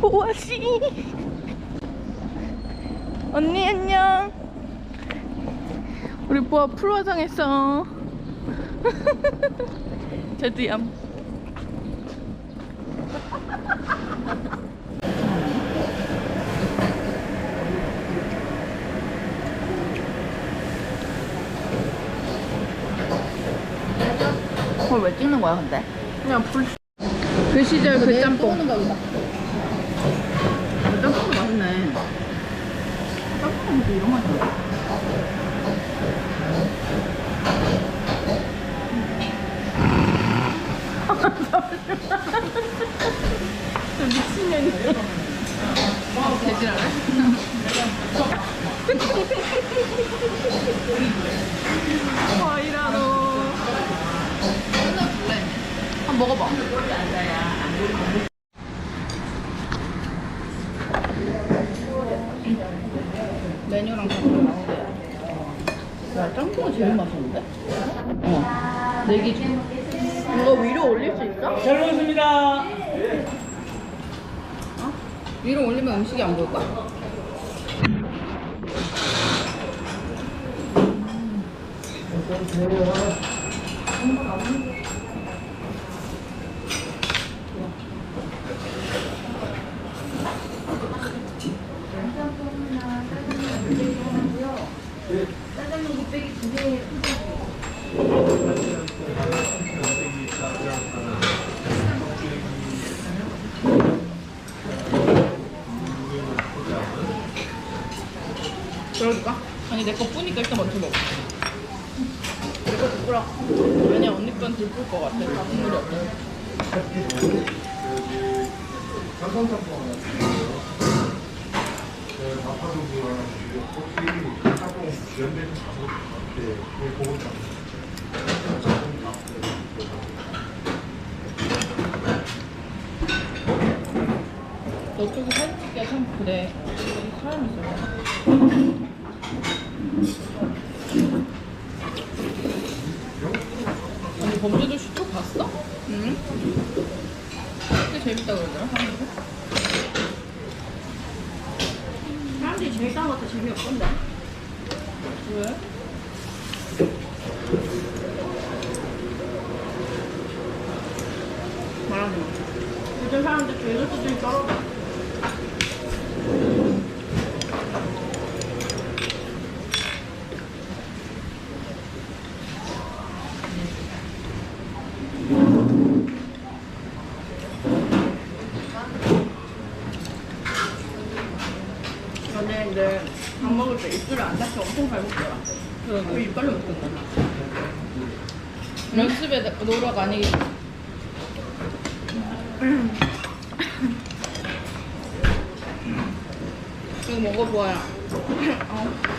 보아씨 언니 안녕 우리 보아 풀 화장했어 저도얌 그걸 왜 찍는 거야 근데? 그냥 불. 그 시절 그 짬뽕. 짬뽕도 맛있네. 짬뽕은 또 이런 맛이야. 미친년이. 돼지라래? 과일하러. 한번 먹어봐. 메뉴랑 같이 나오게. 야, 짬뽕이 제일 맛있는데? 어. 내 기준. 이거 위로 올릴 수 있어? 잘 먹었습니다. 위로 올리면 음식이 안 보일 까? 그럴까? 아니 내 거 뿌니까 일단 먼저 먹어. 내 거 부끄러. 왜냐 언니 건 들쁠 것 같아. 국물이 없어. 너 쪽이 사진 찍기가 참 그래. 여기 사람 있어. 아니 범죄도시 또 봤어? 응? 꽤 재밌다 그러더라 사람들이. 사람들이 제일 싸운 것도 재미없던데. 왜? 말하지 마. 요즘 사람들 죄의 수준이 떨어져. 연예인들 때 입술을 안 닦고 엄청 잘 먹더라. 그러게. 이빨로 먹던다. 연습에 노력 아니겠지. 이거 먹어보아요. 어.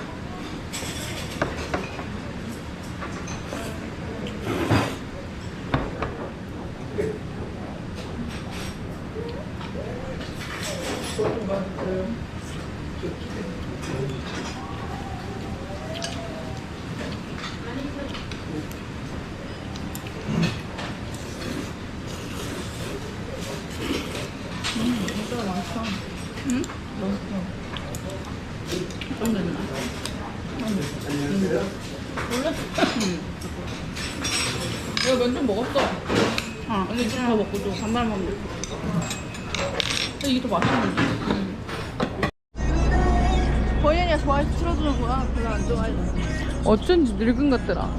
진짜 맛있어. 응? 좀 됐나? 원래 이거 면좀 먹었어. 어, 언니 좀더 먹고 근데 이게 더 맛있는데. 보현이가 좋아해서 틀어주는 거야. 별로 안 좋아해. 어쩐지 늙은 것 같더라.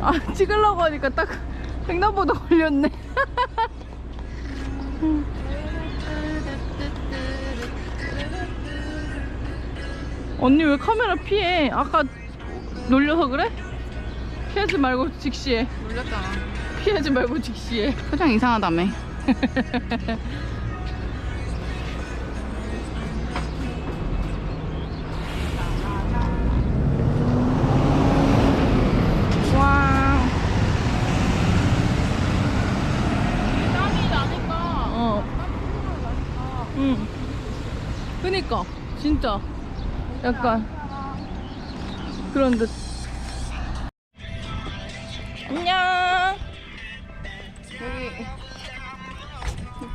아 찍으려고 하니까 딱 횡단보도 걸렸네. 언니 왜 카메라 피해? 아까 놀려서 그래? 피하지 말고 직시해. 놀렸잖아. 피하지 말고 직시해. 표정 이상하다며. 와. 땀이 나니까. 어. 응. 그니까 진짜 약간 그런 듯. 안녕.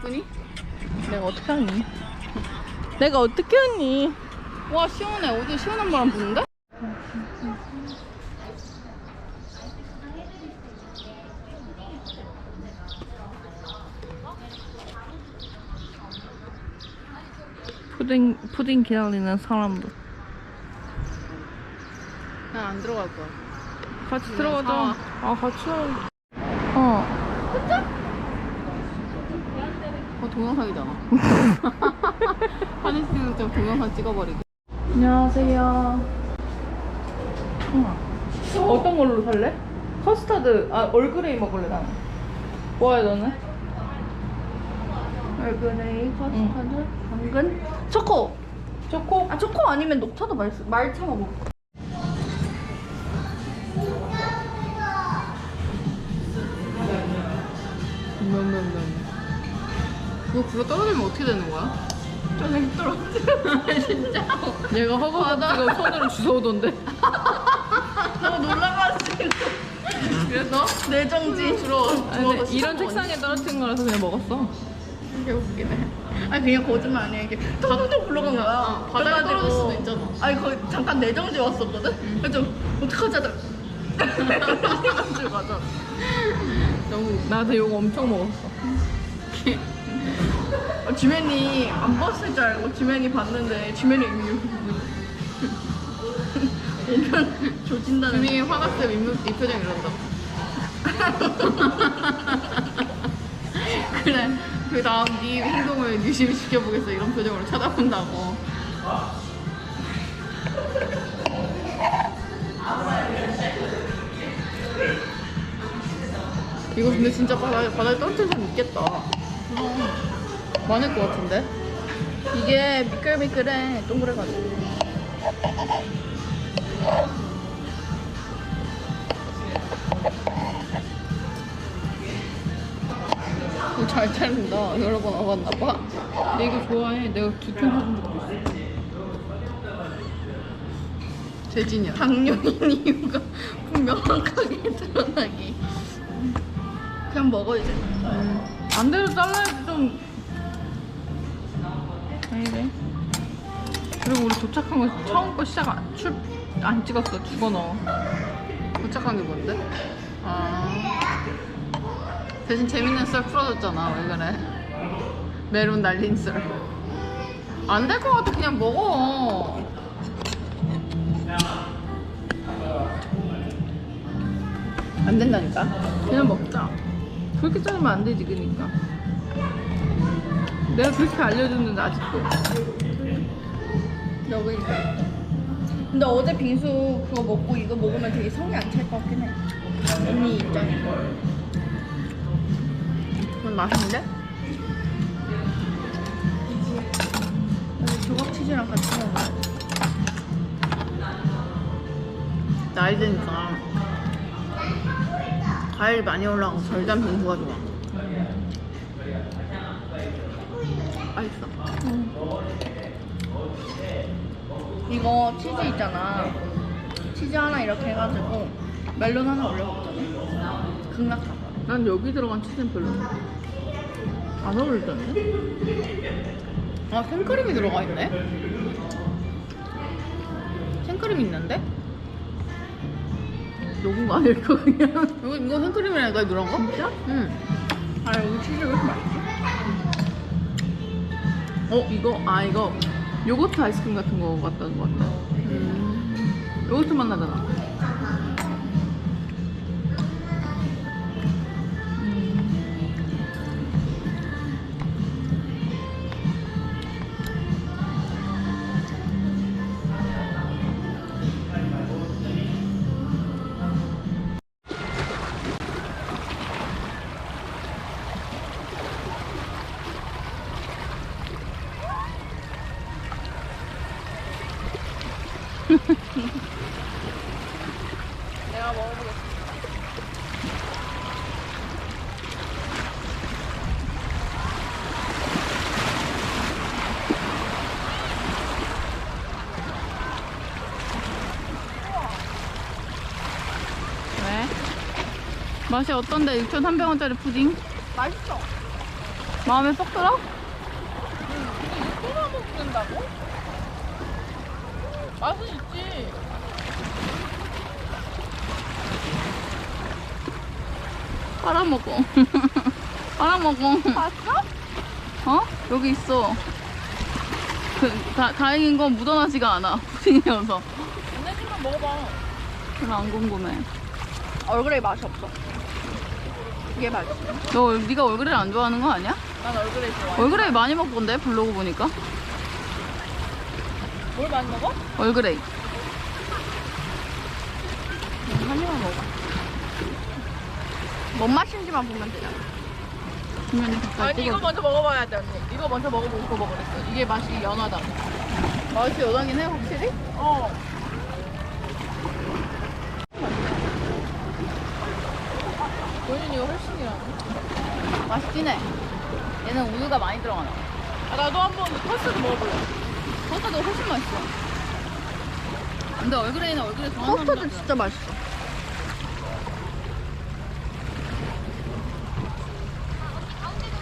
이쁘니? 내가 어떻게 하니? 내가 어떻게 하니? 와 시원해. 어제 시원한 바람 부는데? 푸딩 푸딩 기다리는 사람들 난 안 들어갈 거야. 같이 그냥 들어가자. 아 같이 들어가. 어. 어 동영상이잖아. 찍는 좀 동영상 찍어버리기. 안녕하세요. 우와. 어떤 걸로 살래? 커스터드 아 얼그레이 먹을래 나는. 뭐야 너는? 얼그레이, 커스터드, 당근, 초코. 초코? 아 초코 아니면 녹차도 맛있어. 말차 먹어. 이거 불어 떨어지면 어떻게 되는 거야? 저는 떨어져. 진짜. 얘가 허겁지겁 손으로 주워오던데. 너무 놀라가지고. 그래서 내정지. 주로 근데 이런 책상에 떨어뜨린 거라서 그냥 먹었어. 되게 웃기네. 아니 그냥 거짓말 아니야 이게 텅텅 굴러간 거야. 어, 그래가지고- 떨어질 수도 있잖아. 아니 거기 잠깐 내정지 왔었거든. 그래서 어떡하지 하다. 내정지 맞아. 너무 나한테 욕 엄청 먹었어. 어, 지맨이 안 봤을 줄 알고 지맨이 봤는데 여기 오면 조진다는. 주민이 화났을 때 이, 이 표정 이런다. 그래. 그 다음 네 행동을 유심히 지켜보겠어. 이런 표정으로 쳐다본다고. 이거 근데 진짜 바다에, 바다에 떨어진 사람 있겠다. 그럼. 많을 것 같은데? 이게 미끌미끌해 동그래가지고. 잘 차린다. 여러 번 와봤나봐. 근데 이거 좋아해. 내가 두편 사준 적도 있어. 재진이야. 당뇨인 이유가 분명하게 드러나기. 그냥 먹어 이제. 안 돼도 잘라야지 좀. 도착한 거 처음 거 시작 안, 출, 안 찍었어. 죽어 넣어. 도착한 게 뭔데? 아. 대신 재밌는 썰 풀어줬잖아. 왜 그래? 메론 날린 썰. 안될것 같아. 그냥 먹어. 안 된다니까? 그냥 먹자. 그렇게 자르면 안 되지, 그니까. 내가 그렇게 알려줬는데 아직도. 여기. 근데 어제 빙수 그거 먹고 이거 먹으면 되게 성이 안 찰 것 같긴 해. 언니 입장에서. 그건 맛있는데? 여기 조각 치즈랑 같이 먹어. 나이 드니까 과일 많이 올라가고 절단 빙수가 좋아. 맛있어. 이거 치즈 있잖아. 치즈 하나 이렇게 해가지고 멜론 하나 올려 먹잖아. 극락사. 난 여기 들어간 치즈는 별로 안 어울리던데? 아 생크림이 들어가 있네? 생크림 있는데? 녹은 거 아닐까, 그냥? 이거, 이거 생크림이라니까 이런 거? 진짜? 응. 아 여기 치즈 왜 이렇게 맛있어? 어, 이거, 아, 이거 요거트 아이스크림 같은 거 같다는 거 같다. 음. 요거트 맛 나잖아. 맛이 어떤데? 6,300원짜리 푸딩? 맛있어. 마음에 쏙 들어? 소나 먹는다고? 맛은 있지. 빨아먹어. 빨아먹어. 봤어? 어? 여기 있어. 그, 다, 다행인 건 묻어나지가 않아. 푸딩이어서. 언니 집만 먹어봐. 별로 안 궁금해. 얼굴에 맛이 없어. 이게 맛있어. 너 얼- 네가 얼그레이 안 좋아하는 거 아니야? 난 얼굴에 좋아. 얼그레이 많이 먹던데 블로그 보니까. 뭘 많이 먹어? 얼그레이. 한 입만 먹어. 뭔 맛인지만 보면 되잖아. 아니 이거 찍어. 먼저 먹어봐야 돼 언니. 이거 먼저 먹어보고 그거 먹으랬어. 이게 맛이 연하다. 맛이 여당긴 해 확실히? 어. 본인이 이거 훨씬 이라네. 맛있긴 해. 얘는 우유가 많이 들어가나. 아, 나도 한번 토스트 먹어볼래. 버터도 훨씬 맛있어. 근데 얼그레이는 얼그레이 좋아하는 토스트도 사람들 진짜 맛있어.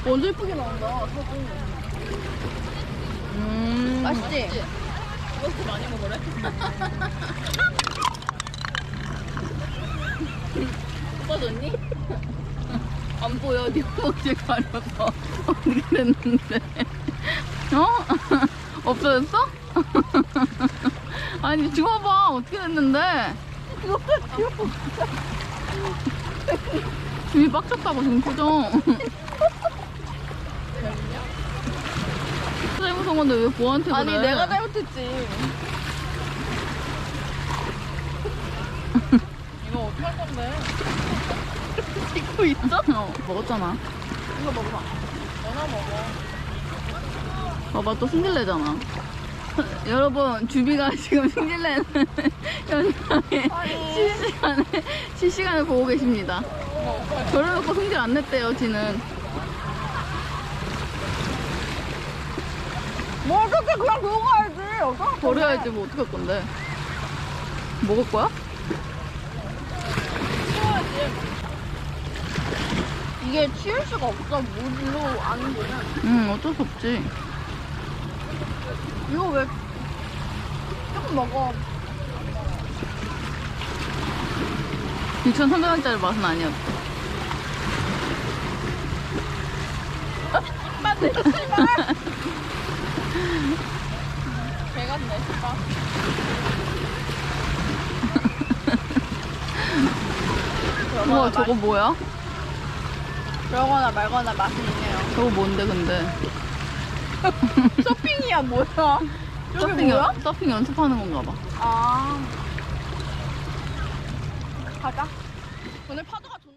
완전 예쁘게 나온다. 음. 맛있지? 토스트 많이 먹으래? 예뻐졌니? 안 보여. 네 엉덩이 가려서 그랬는데. 어? 없어졌어? 아니 지워봐. 어떻게 됐는데? 지금 빡쳤다고 지금 표정. 잘못한 건데 왜 보한테 그래? 아니 내가 잘못했지. 이거 어떻게 할 건데? 찍고 있어? 어, 먹었잖아. 이거 먹어봐. 너나 먹어. 봐봐 또 승질내잖아. 여러분 주비가 지금 승질내는 현장에 실시간에 실시간을 보고 계십니다. 저래놓고 승질 안 냈대요 지는. 뭐 어떻게 그냥 그거 가야지. 어서 버려야지 뭐 어떡할 건데. 먹을 거야? 이게 치울 수가 없어. 물로 아는 거는. 응 어쩔 수 없지. 이거 왜 조금 먹어. 6,300원짜리 맛은 아니었어. 맞네, 개 같네, 씨발. 우와 저거 뭐야? 그러거나 말거나 맛은 있네요. 저거 뭔데 근데? 쇼핑이야 뭐야? 서핑, 연- 서핑 연습하는 건가 봐. 아. 가자. 오늘 파도가